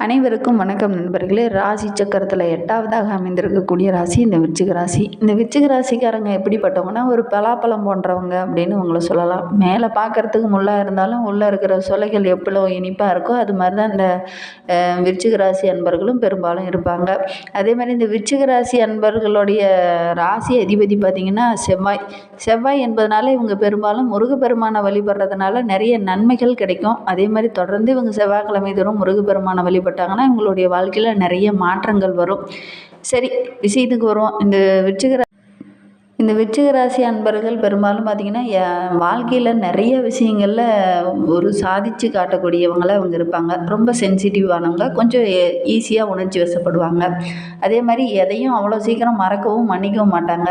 அனைவருக்கும் வணக்கம் நண்பர்களே. ராசி சக்கரத்தில் எட்டாவதாக அமைந்திருக்கக்கூடிய ராசி இந்த விருச்சிக ராசி. இந்த விருச்சிக ராசிக்காரங்க எப்படிப்பட்டவங்கன்னா ஒரு பலாப்பழம் போன்றவங்க அப்படின்னு உங்களை சொல்லலாம். மேலே பார்க்குறதுக்கு முள்ளாக இருந்தாலும் உள்ளே இருக்கிற சொலைகள் எவ்வளோ இனிப்பாக இருக்கோ அது மாதிரி தான் இந்த அஹ், விருச்சிக ராசி அன்பர்களும் பெரும்பாலும் இருப்பாங்க. அதே மாதிரி இந்த விருச்சிக ராசி அன்பர்களுடைய ராசி அதிபதி பார்த்திங்கன்னா செவ்வாய். செவ்வாய் என்பதனால இவங்க பெரும்பாலும் முருகப்பெருமானை வழிபடுறதுனால நிறைய நன்மைகள் கிடைக்கும். அதே மாதிரி தொடர்ந்து இவங்க செவ்வாய்க்கிழமை தோறும் முருகப்பெருமானை ஈடுபட்டாங்கன்னா இவங்களுடைய வாழ்க்கையில் நிறைய மாற்றங்கள் வரும். சரி விஷயத்துக்கு வரும். இந்த விருச்சிக இந்த விருச்சிக ராசி அன்பர்கள் பெரும்பாலும் பார்த்திங்கன்னா என் வாழ்க்கையில் நிறைய விஷயங்களில் ஒரு சாதிச்சு காட்டக்கூடியவங்களாக அவங்க இருப்பாங்க. ரொம்ப சென்சிட்டிவானவங்க கொஞ்சம் ஈஸியாக உணர்ச்சி வசப்படுவாங்க. அதே மாதிரி எதையும் அவ்வளோ சீக்கிரம் மறக்கவும் மன்னிக்கவும் மாட்டாங்க.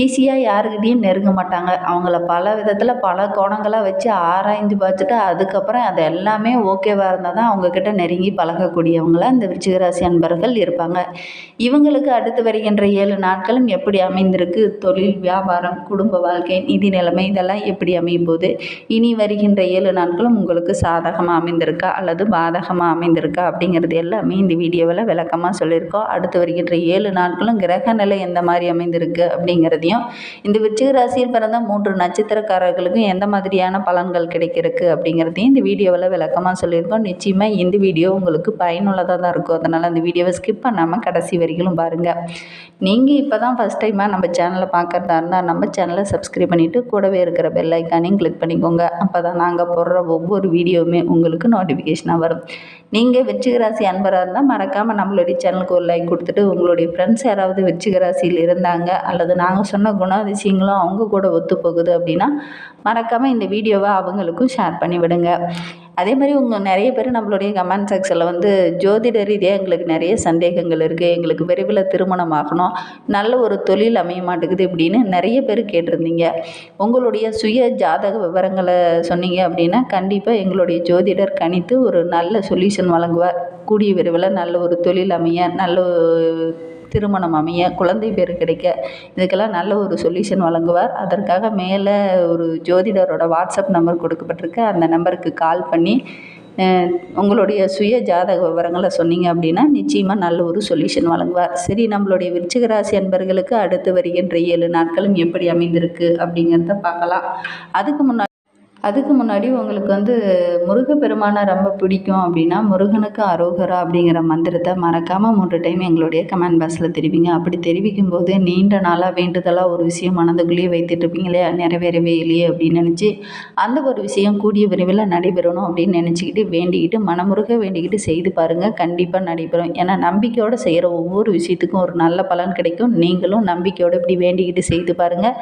ஈஸியாக யாருக்கிட்டேயும் நெருங்க மாட்டாங்க. அவங்கள பல விதத்தில் பல கோணங்களாக வச்சு ஆராய்ந்து பார்த்துட்டு அதுக்கப்புறம் அது எல்லாமே ஓகேவாக இருந்தால் தான் அவங்கக்கிட்ட நெருங்கி பழகக்கூடியவங்களாக இந்த விருச்சிக ராசி அன்பர்கள் இருப்பாங்க. இவங்களுக்கு அடுத்து வருகின்ற ஏழு நாட்களும் எப்படி அமைந்திருக்கு? தொழில் வியாபாரம் குடும்ப வாழ்க்கை நிதி நிலைமை இதெல்லாம் எப்படி அமையும் போது இனி வருகின்ற ஏழு நாட்களும் உங்களுக்கு சாதகமாக அமைந்திருக்கா? அல்லது பாதகமாக அமைந்திருக்கா? அப்படிங்கிறது எல்லாமே இந்த வீடியோவில் விளக்கமாக சொல்லியிருக்கோம். அடுத்து வருகின்ற ஏழு நாட்களும் கிரக நிலை எந்த மாதிரி அமைந்திருக்கு அப்படிங்கிறதையும் இந்த விருச்சிக ராசியில் பிறந்த மூன்று நட்சத்திரக்காரர்களுக்கும் எந்த மாதிரியான பலன்கள் கிடைக்கிறதுக்கு அப்படிங்கிறதையும் இந்த வீடியோவில் விளக்கமாக சொல்லியிருக்கோம். நிச்சயமாக இந்த வீடியோ உங்களுக்கு பயனுள்ளதாக தான் இருக்கும். அதனால் அந்த வீடியோவை ஸ்கிப் பண்ணாமல் கடைசி வரைக்கும் பாருங்கள் நீங்கள் இப்போ தான் ஃபஸ்ட் டைமாக நம்ம சேனலை பார்க்குறதா இருந்தால் நம்ம சேனலை சப்ஸ்கிரைப் பண்ணிவிட்டு கூடவே இருக்கிற பெல் ஐக்கானையும் கிளிக் பண்ணிக்கோங்க. அப்போ தான் நாங்கள் போடுற ஒவ்வொரு வீடியோவுமே உங்களுக்கு நோட்டிஃபிகேஷனாக வரும். நீங்கள் வெச்சிகராசி அன்பராக இருந்தால் மறக்காமல் நம்மளுடைய சேனலுக்கு ஒரு லைக் கொடுத்துட்டு உங்களுடைய ஃப்ரெண்ட்ஸ் யாராவது வெச்சிகராசியில் இருந்தாங்க அல்லது நாங்கள் சொன்ன குணாதிசயங்களும் அவங்க கூட ஒத்து போகுது அப்படின்னா மறக்காமல் இந்த வீடியோவை அவங்களுக்கும் ஷேர் பண்ணி விடுங்க அதே மாதிரி உங்கள் நிறைய பேர் நம்மளுடைய கமெண்ட் செக்ஷனில் வந்து ஜோதிட ரீதியாக எங்களுக்கு நிறைய சந்தேகங்கள் இருக்குது எங்களுக்கு விரைவில் திருமணம் ஆகணும். நல்ல ஒரு தொழில் அமைய மாட்டேங்குது இப்படின்னு நிறைய பேர் கேட்டிருந்தீங்க. உங்களுடைய சுய ஜாதக விவரங்களை சொன்னீங்க அப்படின்னா கண்டிப்பாக எங்களுடைய ஜோதிடர் கணித்து ஒரு நல்ல சொல்யூஷன் வழங்குவார். கூடிய விரைவில் நல்ல ஒரு தொழில் அமைய நல்ல ஒரு திருமணம் அமைய குழந்தை பேர் கிடைக்க இதுக்கெல்லாம் நல்ல ஒரு சொல்யூஷன் வழங்குவார். அதற்காக மேலே ஒரு ஜோதிடரோட வாட்ஸ்அப் நம்பர் கொடுக்கப்பட்டிருக்கு. அந்த நம்பருக்கு கால் பண்ணி உங்களுடைய சுய ஜாதக விவரங்களை சொன்னீங்க அப்படின்னா நிச்சயமாக நல்ல ஒரு சொல்யூஷன் வழங்குவார். சரி நம்மளுடைய விருச்சிக ராசி அன்பர்களுக்கு அடுத்து வருகின்ற ஏழு நாட்களும் எப்படி அமைந்திருக்கு அப்படிங்கிறத பார்க்கலாம். அதுக்கு முன்னாடி அதுக்கு முன்னாடி உங்களுக்கு வந்து முருகப்பெருமானை ரொம்ப பிடிக்கும் அப்படின்னா முருகனுக்கு அரோகரா அப்படிங்கிற மந்திரத்தை மறக்காமல் மூன்று டைம் எங்களுடைய கமெண்ட் பாக்ஸில் தெரிவிங்க. அப்படி தெரிவிக்கும் போது நீண்ட நாளாக வேண்டுதலாக ஒரு விஷயம் மனதுக்குள்ளேயே வைத்துட்டு இருப்பீங்களே நிறைவேறவே இல்லையே அப்படின்னு நினச்சி அந்த ஒரு விஷயம் கூடிய விரைவில் நடைபெறணும் அப்படின்னு நினச்சிக்கிட்டு வேண்டிக்கிட்டு மனமுருக வேண்டிக்கிட்டு செய்து பாருங்கள் கண்டிப்பாக நடைபெறும். ஏன்னா நம்பிக்கையோடு செய்கிற ஒவ்வொரு விஷயத்துக்கும் ஒரு நல்ல பலன் கிடைக்கும். நீங்களும் நம்பிக்கையோடு இப்படி வேண்டிக்கிட்டு செய்து பாருங்கள்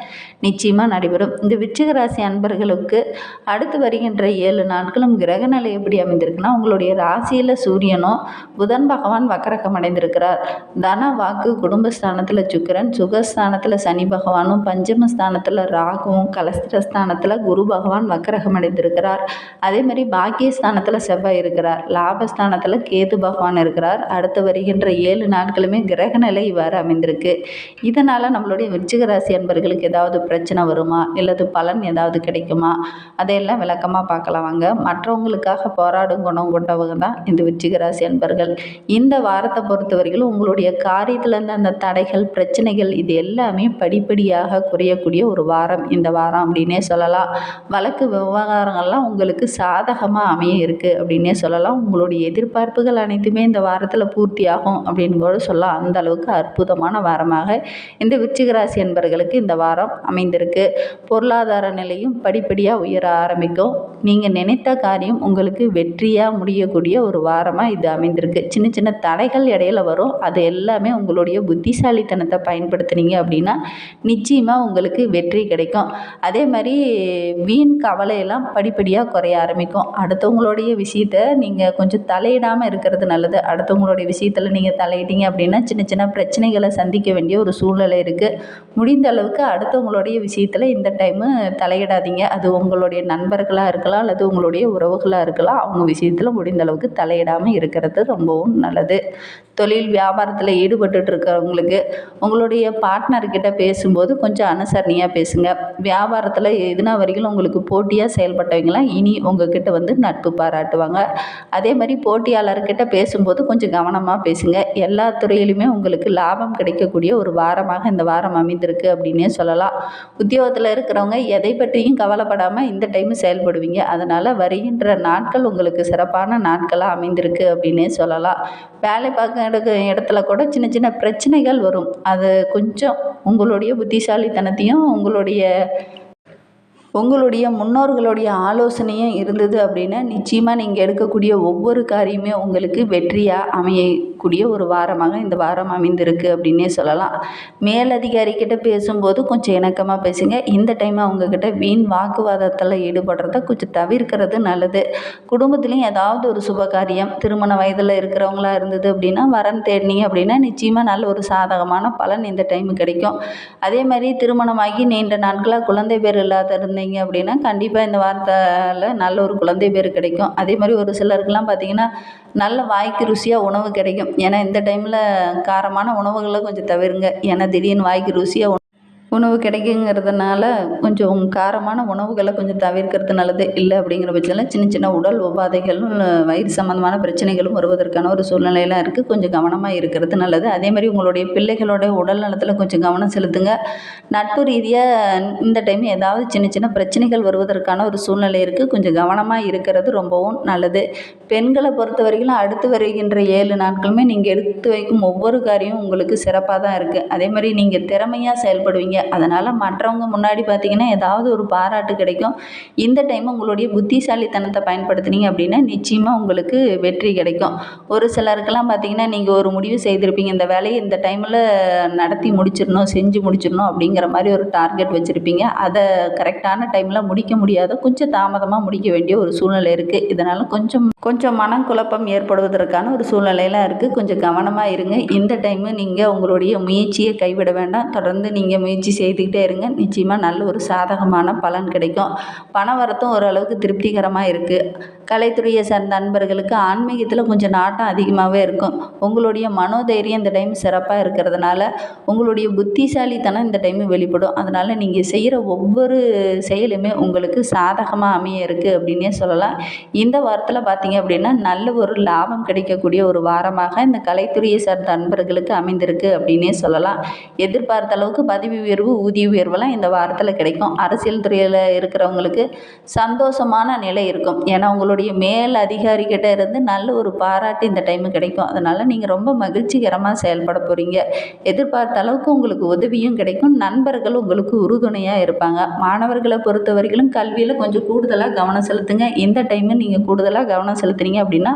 நிச்சயமாக நடைபெறும். இந்த விருச்சிக ராசி அன்பர்களுக்கு அடுத்து வருகின்ற ஏழு நாட்களும் கிரகநிலை எப்படி அமைந்திருக்குன்னா உங்களுடைய ராசியில் சூரியனும் புதன் பகவான் வக்கரகம் அடைந்திருக்கிறார். தன வாக்கு குடும்பஸ்தானத்தில் சுக்கரன் சுகஸ்தானத்தில் சனி பகவானும் பஞ்சமஸ்தானத்தில் ராகுவும் கலஸ்திரஸ்தானத்தில் குரு பகவான் வக்கரகம் அடைந்திருக்கிறார். அதே மாதிரி பாக்கியஸ்தானத்தில் செவ்வாய் இருக்கிறார். லாபஸ்தானத்தில் கேது பகவான் இருக்கிறார். அடுத்து வருகின்ற ஏழு நாட்களுமே கிரக நிலை இவ்வாறு அமைந்திருக்கு. இதனால் நம்மளுடைய விருச்சிக ராசி அன்பர்களுக்கு ஏதாவது பிரச்சனை வருமா? இல்லது பலன் ஏதாவது கிடைக்குமா? அதையெல்லாம் விளக்கமாக பார்க்கலாம் வாங்க. மற்றவங்களுக்காக போராடும் குணம் கொண்டவங்க தான் இந்த விச்சிகராசி அன்பர்கள். இந்த வாரத்தை பொறுத்தவரைக்கும் உங்களுடைய காரியத்தில் இருந்த அந்த தடைகள் பிரச்சனைகள் இது எல்லாமே படிப்படியாக குறையக்கூடிய ஒரு வாரம். இந்த வாரம் அப்படின்னே சொல்லலாம். வழக்கு விவகாரங்கள்லாம் உங்களுக்கு சாதகமாக அமைய இருக்குது அப்படின்னே சொல்லலாம். உங்களுடைய எதிர்பார்ப்புகள் அனைத்துமே இந்த வாரத்தில் பூர்த்தியாகும் அப்படின்னு கூட சொல்லலாம். அந்த அளவுக்கு அற்புதமான வாரமாக இந்த விச்சிகராசி அன்பர்களுக்கு என்பர்களுக்கு இந்த வாரம் அமைந்திருக்கு. பொருளாதார நிலையும் படிப்படியாக உயர ஆரம்பிக்கும். நீங்கள் நினைத்த காரியம் உங்களுக்கு வெற்றியாக முடியக்கூடிய ஒரு வாரமாக இது அமைந்திருக்கு. சின்ன சின்ன தடைகள் இடையில வரும். அது எல்லாமே உங்களுடைய புத்திசாலித்தனத்தை பயன்படுத்துனீங்க அப்படின்னா நிச்சயமாக உங்களுக்கு வெற்றி கிடைக்கும். அதே மாதிரி வீண் கவலையெல்லாம் படிப்படியாக குறைய ஆரம்பிக்கும். அடுத்தவங்களுடைய விஷயத்த நீங்கள் கொஞ்சம் தலையிடாமல் இருக்கிறது நல்லது. அடுத்தவங்களுடைய விஷயத்தில் நீங்கள் தலையிட்டீங்க அப்படின்னா சின்ன சின்ன பிரச்சனைகளை சந்திக்க வேண்டிய ஒரு சூழ்நிலை இருக்குது முடிந்த அளவுக்கு அடுத்தவங்களுடைய விஷயத்தில் இந்த டைமு தலையிடாதீங்க. அது உங்களுடைய உங்களுடைய நண்பர்களாக இருக்கலாம் அல்லது உங்களுடைய உறவுகளாக இருக்கலாம் அவங்க விஷயத்தில் முடிந்த அளவுக்கு தலையிடாமல் இருக்கிறது ரொம்பவும் நல்லது. தொழில் வியாபாரத்தில் ஈடுபட்டு இருக்கிறவங்களுக்கு உங்களுடைய பார்ட்னர்கிட்ட பேசும்போது கொஞ்சம் அனுசரணையாக பேசுங்க. வியாபாரத்தில் எதுனா வரைக்கும் உங்களுக்கு போட்டியாக செயல்பட்டவங்களாம் இனி உங்ககிட்ட வந்து நட்பு பாராட்டுவாங்க. அதே மாதிரி போட்டியாளர்கிட்ட பேசும்போது கொஞ்சம் கவனமாக பேசுங்க. எல்லா துறையிலுமே உங்களுக்கு லாபம் கிடைக்கக்கூடிய ஒரு வாரமாக இந்த வாரம் அமைந்திருக்கு அப்படின்னே சொல்லலாம். உத்தியோகத்தில் இருக்கிறவங்க எதை பற்றியும் கவலைப்படாமல் இந்த டைம் செயல்படுவீங்க. அதனால் வருகின்ற நாட்கள் உங்களுக்கு சிறப்பான நாட்களாக அமைந்திருக்கு அப்படின்னே சொல்லலாம். வேலை பார்க்க இடத்துல கூட சின்ன சின்ன பிரச்சனைகள் வரும். அது கொஞ்சம் உங்களுடைய புத்திசாலித்தனத்தையும் உங்களுடைய உங்களுடைய முன்னோர்களுடைய ஆலோசனையும் இருந்தது அப்படின்னா நிச்சயமாக நீங்கள் எடுக்கக்கூடிய ஒவ்வொரு காரியமே உங்களுக்கு வெற்றியாக அமையக்கூடிய ஒரு வாரமாக இந்த வாரம் அமைந்திருக்கு அப்படின்னே சொல்லலாம். மேலதிகாரிக்கிட்ட பேசும்போது கொஞ்சம் இணக்கமாக பேசுங்க. இந்த டைம் அவங்கக்கிட்ட வீண் வாக்குவாதத்தில் ஈடுபடுறத கொஞ்சம் தவிர்க்கிறது நல்லது. குடும்பத்துலேயும் ஏதாவது ஒரு சுப காரியம் திருமண வயதில் இருக்கிறவங்களா இருந்தது அப்படின்னா வரன் தேடினீங்க அப்படின்னா நிச்சயமாக நல்ல ஒரு சாதகமான பலன் இந்த டைம் கிடைக்கும். அதே மாதிரி திருமணமாகி நீண்ட நாட்களாக குழந்தை பேர் இல்லாத இருந்தீங்க அப்படின்னா கண்டிப்பாக இந்த வாரத்தில் நல்ல ஒரு குழந்தை பேர் கிடைக்கும். அதே மாதிரி ஒரு சிலருக்குலாம் பார்த்திங்கன்னா நல்ல வாய்க்கு ருசியாக உணவு கிடைக்கும். ஏன்னா இந்த டைமில் காரமான உணவுகளை கொஞ்சம் தவிருங்க. ஏன்னா திடீர்னு வாய்க்கு ருசியாக உணவு கிடைக்குங்கிறதுனால கொஞ்சம் காரமான உணவுகளை கொஞ்சம் தவிர்க்கிறது நல்லது. இல்லை அப்படிங்கிற பட்சத்தில் சின்ன சின்ன உடல் உபாதைகளும் வயிறு சம்மந்தமான பிரச்சனைகளும் வருவதற்கான ஒரு சூழ்நிலையெல்லாம் இருக்குது கொஞ்சம் கவனமாக இருக்கிறது நல்லது. அதே மாதிரி உங்களுடைய பிள்ளைகளோட உடல் நலத்தில் கொஞ்சம் கவனம் செலுத்துங்க. நட்பு ரீதியாக இந்த டைம் ஏதாவது சின்ன சின்ன பிரச்சனைகள் வருவதற்கான ஒரு சூழ்நிலை இருக்குது கொஞ்சம் கவனமாக இருக்கிறது ரொம்பவும் நல்லது. பெண்களை பொறுத்த வரைக்கும் அடுத்து வருகின்ற ஏழு நாட்களுமே நீங்கள் எடுத்து வைக்கும் ஒவ்வொரு காரியமும் உங்களுக்கு சிறப்பாக தான் இருக்குது அதே மாதிரி நீங்கள் திறமையாக செயல்படுவீங்க. அதனால் மற்றவங்க முன்னாடி பார்த்தீங்கன்னா ஏதாவது ஒரு பாராட்டு கிடைக்கும். இந்த டைம் உங்களுடைய புத்திசாலித்தனத்தை பயன்படுத்துனீங்க அப்படின்னா நிச்சயமாக உங்களுக்கு வெற்றி கிடைக்கும். ஒரு சிலருக்கெல்லாம் பார்த்தீங்கன்னா நீங்கள் ஒரு முடிவு செய்திருப்பீங்க இந்த வேலையை இந்த டைமில் நடத்தி முடிச்சிடணும் செஞ்சு முடிச்சிடணும் அப்படிங்கிற மாதிரி ஒரு டார்கெட் வச்சுருப்பீங்க. அதை கரெக்டான டைமில் முடிக்க முடியாத கொஞ்சம் தாமதமாக முடிக்க வேண்டிய ஒரு சூழ்நிலை இருக்குது இதனால் கொஞ்சம் கொஞ்சம் மனக்குழப்பம் ஏற்படுவதற்கான ஒரு சூழ்நிலையெல்லாம் இருக்குது கொஞ்சம் கவனமாக இருங்க. இந்த டைமு நீங்கள் உங்களுடைய முயற்சியை கைவிட வேண்டாம். தொடர்ந்து நீங்கள் முயற்சி செய்துக்கிட்டே இருங்க. நிச்சயமாக நல்ல ஒரு சாதகமான பலன் கிடைக்கும். பண வரத்தும் ஓரளவுக்கு திருப்திகரமாக இருக்குது கலைத்துறையை சார்ந்த நண்பர்களுக்கு ஆன்மீகத்தில் கொஞ்சம் நாட்டம் அதிகமாகவே இருக்கும். உங்களுடைய மனோதைரியம் இந்த டைம் சிறப்பாக இருக்கிறதுனால உங்களுடைய புத்திசாலித்தனம் இந்த டைம் வெளிப்படும். அதனால் நீங்கள் செய்கிற ஒவ்வொரு செயலுமே உங்களுக்கு சாதகமாக அமைய இருக்குது அப்படின்னே சொல்லலாம். இந்த வாரத்தில் பார்த்தீங்க அப்படின்னா நல்ல ஒரு லாபம் கிடைக்கக்கூடிய ஒரு வாரமாக இந்த கலைத்துறையை சார்ந்த நண்பர்களுக்கு அமைந்திருக்கு அப்படின்னே சொல்லலாம். எதிர்பார்த்த அளவுக்கு பதவி உயர்வு ஊதிய உயர்வெல்லாம் இந்த வாரத்தில் கிடைக்கும். அரசியல் துறையில் இருக்கிறவங்களுக்கு சந்தோஷமான நிலை இருக்கும். ஏன்னா உங்களுடைய மேல் அதிகாரிக்கிட்ட இருந்து நல்ல ஒரு பாராட்டு இந்த டைமு கிடைக்கும். அதனால் நீங்கள் ரொம்ப மகிழ்ச்சிகரமாக செயல்பட போகிறீங்க எதிர்பார்த்த அளவுக்கு உங்களுக்கு உதவியும் கிடைக்கும். நண்பர்கள் உங்களுக்கு உறுதுணையாக இருப்பாங்க. மாணவர்களை பொறுத்த வரைக்கும் கல்வியில் கொஞ்சம் கூடுதலாக கவனம் செலுத்துங்க. இந்த டைமு நீங்கள் கூடுதலாக கவனம் செலுத்துனீங்க அப்படின்னா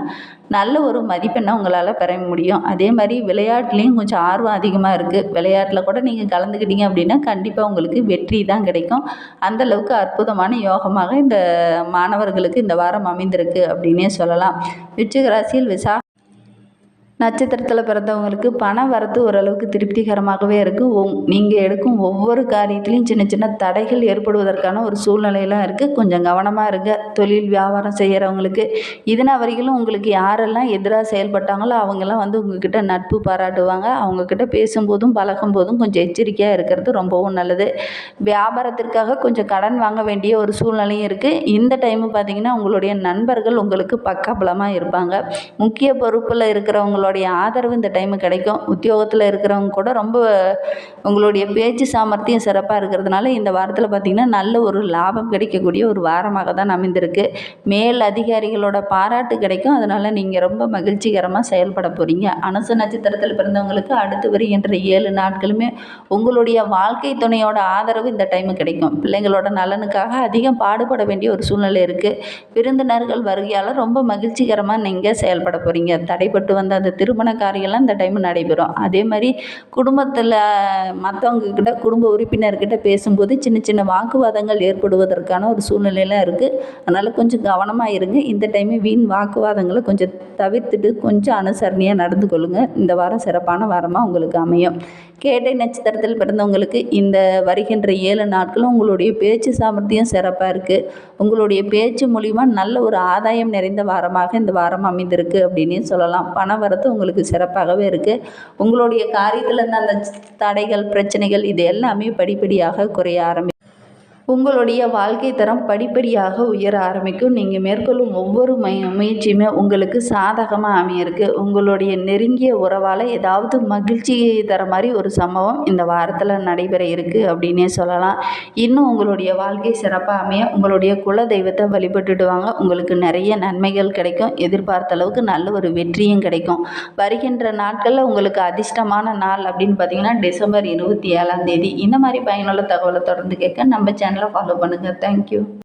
நல்ல ஒரு மதிப்பெண்ணை உங்களால் பெற முடியும். அதே மாதிரி விளையாட்டுலேயும் கொஞ்சம் ஆர்வம் அதிகமாக இருக்குது விளையாட்டில் கூட நீங்கள் கலந்துக்கிட்டீங்க அப்படின்னா கண்டிப்பாக உங்களுக்கு வெற்றி தான் கிடைக்கும். அந்த அளவுக்கு அற்புதமான யோகமாக இந்த மாணவர்களுக்கு இந்த வாரம் அமைந்திருக்கு அப்படின்னே சொல்லலாம். விருச்சிக ராசியில் விசா நட்சத்திரத்தில் பிறந்தவங்களுக்கு பண வரத்து ஓரளவுக்கு திருப்திகரமாகவே இருக்குது ஒங் நீங்கள் எடுக்கும் ஒவ்வொரு காரியத்திலையும் சின்ன சின்ன தடைகள் ஏற்படுவதற்கான ஒரு சூழ்நிலையெல்லாம் இருக்குது கொஞ்சம் கவனமாக இருங்க. தொழில் வியாபாரம் செய்கிறவங்களுக்கு இதனால் வரைக்கும் உங்களுக்கு யாரெல்லாம் எதிராக செயல்பட்டாங்களோ அவங்கெல்லாம் வந்து உங்ககிட்ட நட்பு பாராட்டுவாங்க. அவங்கக்கிட்ட பேசும்போதும் பழகும் போதும் கொஞ்சம் எச்சரிக்கையாக இருக்கிறது ரொம்பவும் நல்லது. வியாபாரத்திற்காக கொஞ்சம் கடன் வாங்க வேண்டிய ஒரு சூழ்நிலையும் இருக்குது இந்த டைமு பார்த்திங்கன்னா உங்களுடைய நண்பர்கள் உங்களுக்கு பக்கபலமாக இருப்பாங்க. முக்கிய பொறுப்பில் உங்களுடைய ஆதரவு இந்த டைமு கிடைக்கும். உத்தியோகத்தில் இருக்கிறவங்க கூட ரொம்ப உங்களுடைய பேச்சு சாமர்த்தியம் சிறப்பாக இருக்கிறதுனால இந்த வாரத்தில் பார்த்திங்கன்னா நல்ல ஒரு லாபம் கிடைக்கக்கூடிய ஒரு வாரமாக தான் அமைந்திருக்கு. மேல் அதிகாரிகளோட பாராட்டு கிடைக்கும். அதனால் நீங்கள் ரொம்ப மகிழ்ச்சிகரமாக செயல்பட போகிறீங்க அனுச நட்சத்திரத்தில் பிறந்தவங்களுக்கு அடுத்து வருகின்ற ஏழு நாட்களுமே உங்களுடைய வாழ்க்கை துணையோட ஆதரவு இந்த டைமு கிடைக்கும். பிள்ளைங்களோட நலனுக்காக அதிகம் பாடுபட வேண்டிய ஒரு சூழ்நிலை இருக்குது விருந்தினர்கள் வருகையால் ரொம்ப மகிழ்ச்சிகரமாக நீங்கள் செயல்பட போகிறீங்க தடைப்பட்டு வந்த அந்த திருமண காரியம்லாம் இந்த டைம் நடைபெறும். அதே மாதிரி குடும்பத்தில் மற்றவங்க கிட்ட குடும்ப உறுப்பினர்கிட்ட பேசும்போது சின்ன சின்ன வாக்குவாதங்கள் ஏற்படுவதற்கான ஒரு சூழ்நிலையெல்லாம் இருக்குது அதனால் கொஞ்சம் கவனமாக இருங்க. இந்த டைமு வீண் வாக்குவாதங்களை கொஞ்சம் தவிர்த்துட்டு கொஞ்சம் அனுசரணையாக நடந்து கொள்ளுங்கள் இந்த வாரம் சிறப்பான வாரமாக உங்களுக்கு அமையும். கேட்டை நட்சத்திரத்தில் பிறந்தவங்களுக்கு இந்த வருகின்ற ஏழு நாட்களும் உங்களுடைய பேச்சு சாமர்த்தியம் சிறப்பாக இருக்குது உங்களுடைய பேச்சு மூலிமா நல்ல ஒரு ஆதாயம் நிறைந்த வாரமாக இந்த வாரம் அமைந்திருக்கு அப்படின்னே சொல்லலாம். பண வரத்து உங்களுக்கு சிறப்பாகவே இருக்குது உங்களுடைய காரியத்தில் இருந்த அந்த தடைகள் பிரச்சனைகள் இது எல்லாமே படிப்படியாக குறைய ஆரம்பி உங்களுடைய வாழ்க்கை தரம் படிப்படியாக உயர ஆரம்பிக்கும். நீங்கள் மேற்கொள்ளும் ஒவ்வொரு முய முயற்சியுமே உங்களுக்கு சாதகமாக அமையிருக்கு. உங்களுடைய நெருங்கிய உறவால் ஏதாவது மகிழ்ச்சி தர மாதிரி ஒரு சம்பவம் இந்த வாரத்தில் நடைபெற இருக்குது அப்படின்னே சொல்லலாம். இன்னும் உங்களுடைய வாழ்க்கை சிறப்பாக அமைய உங்களுடைய குல தெய்வத்தை வழிபட்டுட்டு வாங்க. உங்களுக்கு நிறைய நன்மைகள் கிடைக்கும். எதிர்பார்த்த அளவுக்கு நல்ல ஒரு வெற்றியும் கிடைக்கும். வருகின்ற நாட்களில் உங்களுக்கு அதிர்ஷ்டமான நாள் அப்படின்னு பார்த்தீங்கன்னா டிசம்பர் இருபத்தி ஏழாம் தேதி. இந்த மாதிரி பயனுள்ள தகவலை தொடர்ந்து கேட்க நம்ம சேனலை ஃபாலோ பண்ணுங்கள் தேங்க்யூ